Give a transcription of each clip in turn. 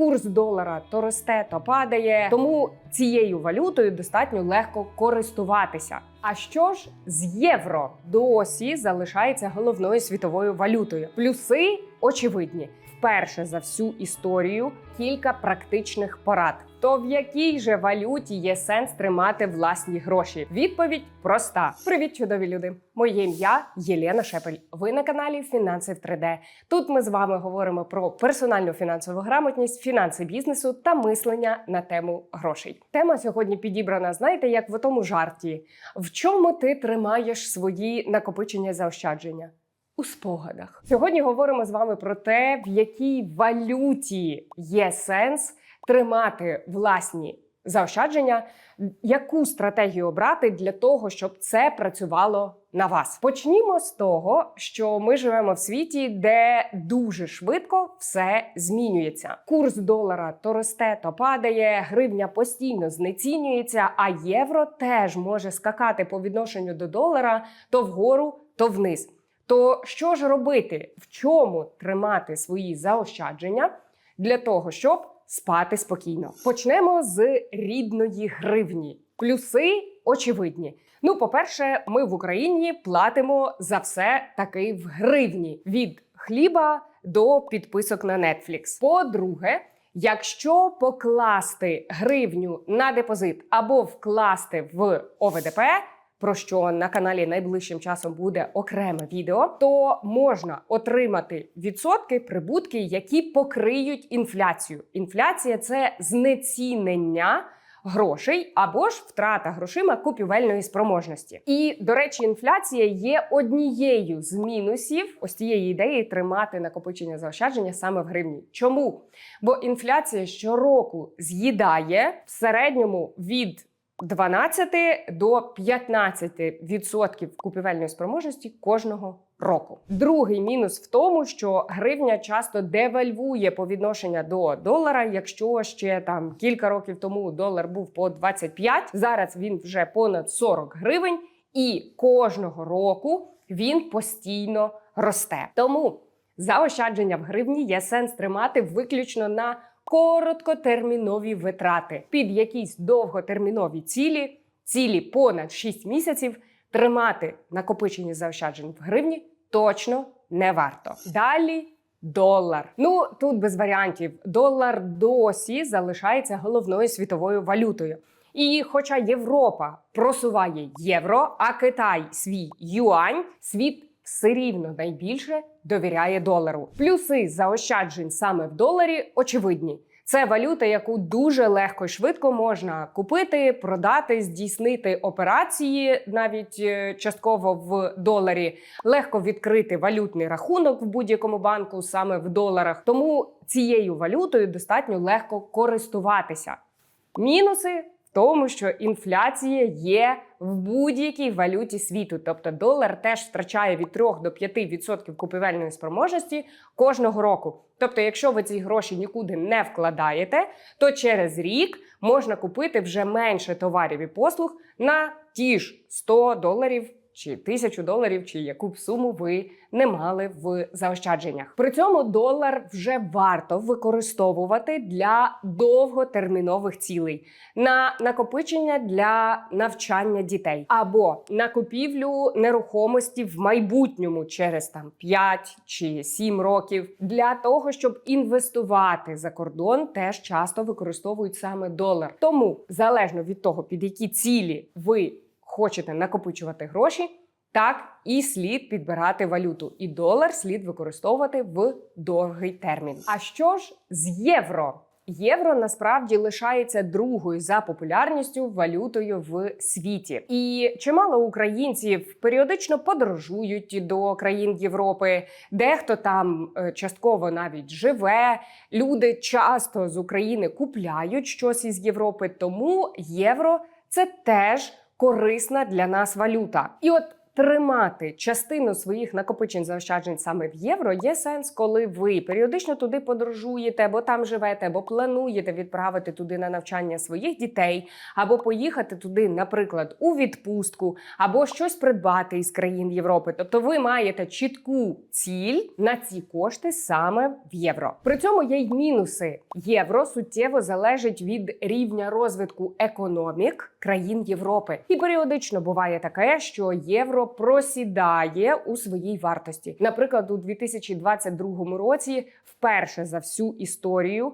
Курс долара то росте, то падає, тому цією валютою достатньо легко користуватися. А що ж з євро досі залишається головною світовою валютою? Плюси очевидні. Вперше за всю історію кілька практичних порад. То в якій же валюті є сенс тримати власні гроші? Відповідь проста: привіт, чудові люди! Моє ім'я Єлена Шепель. Ви на каналі Фінанси в 3D. Тут ми з вами говоримо про персональну фінансову грамотність, фінанси бізнесу та мислення на тему грошей. Тема сьогодні підібрана, знаєте, як в тому жарті: в чому ти тримаєш свої накопичення заощадження? У спогадах сьогодні говоримо з вами про те, в якій валюті є сенс тримати власні заощадження, яку стратегію обрати для того, щоб це працювало на вас. Почнімо з того, що ми живемо в світі, де дуже швидко все змінюється. Курс долара то росте, то падає, гривня постійно знецінюється, а євро теж може скакати по відношенню до долара то вгору, то вниз. То що ж робити? В чому тримати свої заощадження для того, щоб спати спокійно? Почнемо з рідної гривні. Плюси очевидні. Ну, по-перше, ми в Україні платимо за все таки в гривні від хліба до підписок на Netflix. По-друге, якщо покласти гривню на депозит або вкласти в ОВДП, про що на каналі найближчим часом буде окреме відео, то можна отримати відсотки, прибутки, які покриють інфляцію. Інфляція це знецінення. Грошей або ж втрата грошима купівельної спроможності. І до речі, інфляція є однією з мінусів ось цієї ідеї тримати накопичення заощадження саме в гривні. Чому? Бо інфляція щороку з'їдає в середньому від 12 до 15 відсотків купівельної спроможності кожного року. Другий мінус в тому, що гривня часто девальвує по відношення до долара. Якщо ще там кілька років тому долар був по 25, зараз він вже понад 40 гривень, і кожного року він постійно росте. Тому заощадження в гривні є сенс тримати виключно на короткотермінові витрати під якісь довготермінові цілі, цілі понад 6 місяців, тримати накопичені заощаджень в гривні точно не варто. Далі. Долар. Ну тут без варіантів. Долар досі залишається головною світовою валютою. І хоча Європа просуває євро, а Китай свій юань, світ все рівно найбільше довіряє долару. Плюси заощаджень саме в доларі очевидні. Це валюта, яку дуже легко і швидко можна купити, продати, здійснити операції навіть е, частково в доларі. Легко відкрити валютний рахунок в будь-якому банку саме в доларах. Тому цією валютою достатньо легко користуватися. Мінуси тому, що інфляція є в будь-якій валюті світу. Тобто долар теж втрачає від 3 до 5% купівельної спроможності кожного року. Тобто, якщо ви ці гроші нікуди не вкладаєте, то через рік можна купити вже менше товарів і послуг на ті ж 100 доларів. Чи тисячу доларів, чи яку б суму ви не мали в заощадженнях. При цьому долар вже варто використовувати для довготермінових цілей на накопичення для навчання дітей або на купівлю нерухомості в майбутньому через там 5 чи 7 років. Для того щоб інвестувати за кордон, теж часто використовують саме долар. Тому залежно від того, під які цілі ви хочете накопичувати гроші. Так і слід підбирати валюту, і долар слід використовувати в довгий термін. А що ж з євро? Євро насправді лишається другою за популярністю валютою в світі, і чимало українців періодично подорожують до країн Європи. Дехто там е, частково навіть живе. Люди часто з України купляють щось із Європи, тому євро це теж корисна для нас валюта. І от тримати частину своїх накопичень заощаджень саме в євро є сенс, коли ви періодично туди подорожуєте, або там живете, або плануєте відправити туди на навчання своїх дітей, або поїхати туди, наприклад, у відпустку, або щось придбати із країн Європи. Тобто ви маєте чітку ціль на ці кошти саме в євро. При цьому є й мінуси. Євро суттєво залежить від рівня розвитку економік країн Європи, і періодично буває таке, що євро просідає у своїй вартості. Наприклад, у 2022 році вперше за всю історію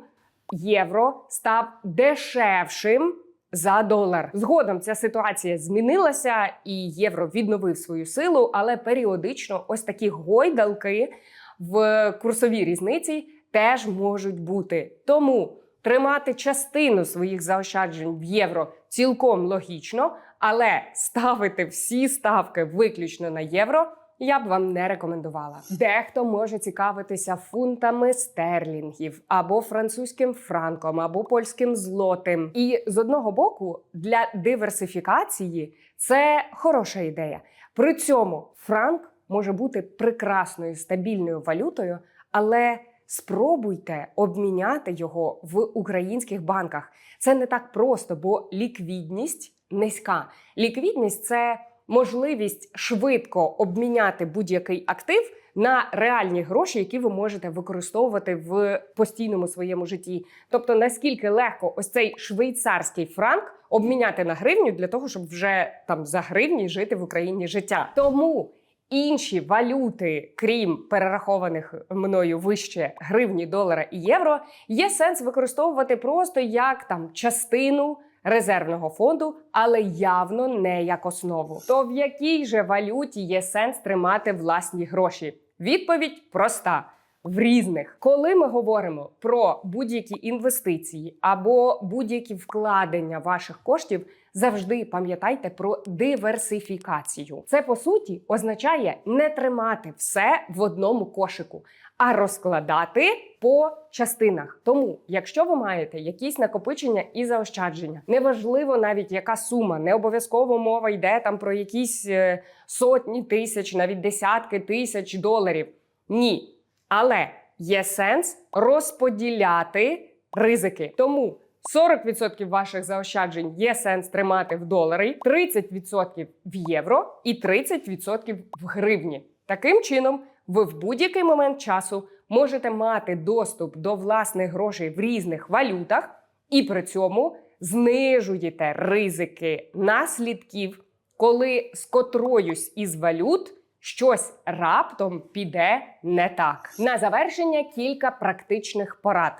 євро став дешевшим. За долар згодом ця ситуація змінилася, і євро відновив свою силу, але періодично ось такі гойдалки в курсовій різниці теж можуть бути. Тому тримати частину своїх заощаджень в євро цілком логічно, але ставити всі ставки виключно на євро. Я б вам не рекомендувала. Дехто може цікавитися фунтами стерлінгів або французьким франком, або польським злотим. І з одного боку, для диверсифікації це хороша ідея. При цьому франк може бути прекрасною стабільною валютою, але спробуйте обміняти його в українських банках. Це не так просто, бо ліквідність низька. Ліквідність це можливість швидко обміняти будь-який актив на реальні гроші, які ви можете використовувати в постійному своєму житті. Тобто, наскільки легко ось цей швейцарський франк обміняти на гривню для того, щоб вже там за гривні жити в Україні життя. Тому інші валюти, крім перерахованих мною вище гривні, долара і євро, є сенс використовувати просто як там частину резервного фонду, але явно не як основу. То в якій же валюті є сенс тримати власні гроші? Відповідь проста. В різних, коли ми говоримо про будь-які інвестиції або будь-які вкладення ваших коштів, завжди пам'ятайте про диверсифікацію. Це по суті означає не тримати все в одному кошику, а розкладати по частинах. Тому, якщо ви маєте якісь накопичення і заощадження, неважливо навіть яка сума, не обов'язково мова йде там про якісь е, сотні тисяч, навіть десятки тисяч доларів. Ні. Але є сенс розподіляти ризики. Тому 40% ваших заощаджень є сенс тримати в доларі, 30% в євро і 30% в гривні. Таким чином, ви в будь-який момент часу можете мати доступ до власних грошей в різних валютах, і при цьому знижуєте ризики наслідків, коли з котроюсь із валют щось раптом піде не так. На завершення кілька практичних порад.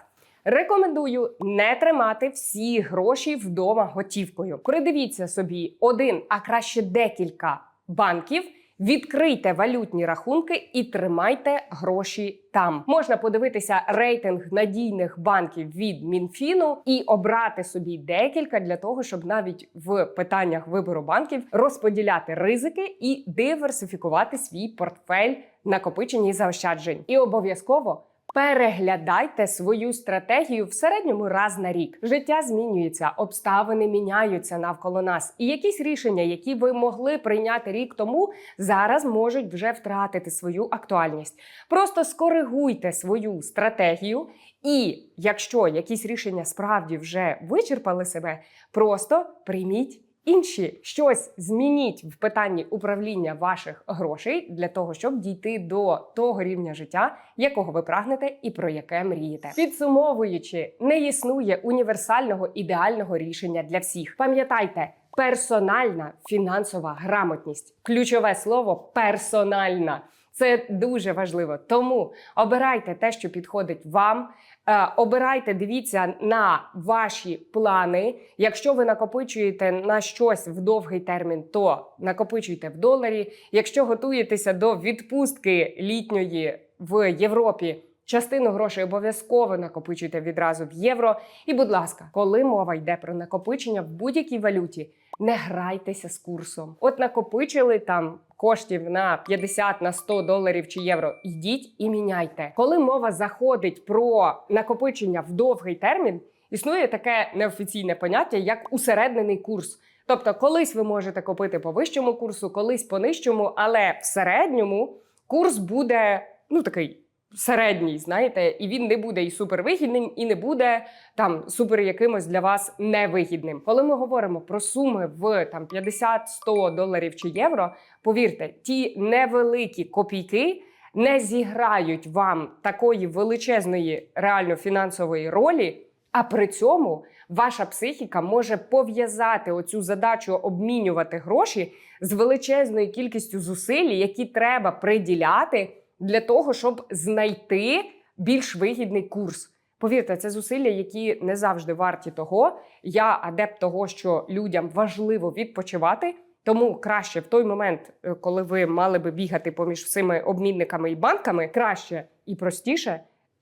Рекомендую не тримати всі гроші вдома готівкою. Придивіться собі один, а краще декілька банків. Відкрийте валютні рахунки і тримайте гроші там. Можна подивитися рейтинг надійних банків від Мінфіну і обрати собі декілька для того, щоб навіть в питаннях вибору банків розподіляти ризики і диверсифікувати свій портфель накопичень і заощаджень. І обов'язково. Переглядайте свою стратегію в середньому раз на рік. Життя змінюється, обставини міняються навколо нас, і якісь рішення, які ви могли прийняти рік тому, зараз можуть вже втратити свою актуальність. Просто скоригуйте свою стратегію, і якщо якісь рішення справді вже вичерпали себе, просто прийміть інші щось змініть в питанні управління ваших грошей для того, щоб дійти до того рівня життя, якого ви прагнете і про яке мрієте. Підсумовуючи, не існує універсального ідеального рішення для всіх. Пам'ятайте. Персональна фінансова грамотність ключове слово персональна. Це дуже важливо. Тому обирайте те, що підходить вам. Е, обирайте, дивіться на ваші плани. Якщо ви накопичуєте на щось в довгий термін, то накопичуйте в доларі. Якщо готуєтеся до відпустки літньої в Європі. Частину грошей обов'язково накопичуйте відразу в євро. І, будь ласка, коли мова йде про накопичення в будь-якій валюті, не грайтеся з курсом. От накопичили там коштів на 50, на 100 доларів чи євро. Йдіть і міняйте. Коли мова заходить про накопичення в довгий термін, існує таке неофіційне поняття як усереднений курс. Тобто, колись ви можете купити по вищому курсу, колись по нижчому, але в середньому курс буде ну такий середній, знаєте, і він не буде і супервигідним, і не буде там супер якимось для вас невигідним. Коли ми говоримо про суми в там 50-100 доларів чи євро, повірте, ті невеликі копійки. Не зіграють вам такої величезної реально фінансової ролі, а при цьому ваша психіка може пов'язати оцю задачу обмінювати гроші з величезною кількістю зусиль, які треба приділяти для того, щоб знайти більш вигідний курс. Повірте, це зусилля, які не завжди варті того. Я адепт того, що людям важливо відпочивати. Тому краще в той момент, е, коли ви мали би бігати поміж всіми обмінниками і банками, краще і простіше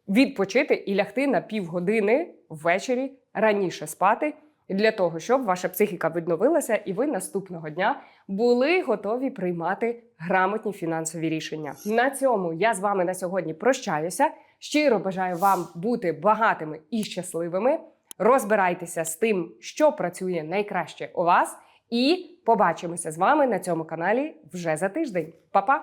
відпочити і лягти на півгодини ввечері раніше спати для того, щоб ваша психіка відновилася, і ви наступного дня були готові приймати грамотні фінансові рішення. На цьому я з вами на сьогодні прощаюся. Щиро бажаю вам бути багатими і щасливими. Розбирайтеся з тим, що працює найкраще у вас, і побачимося з вами на цьому каналі вже за тиждень. Па-па!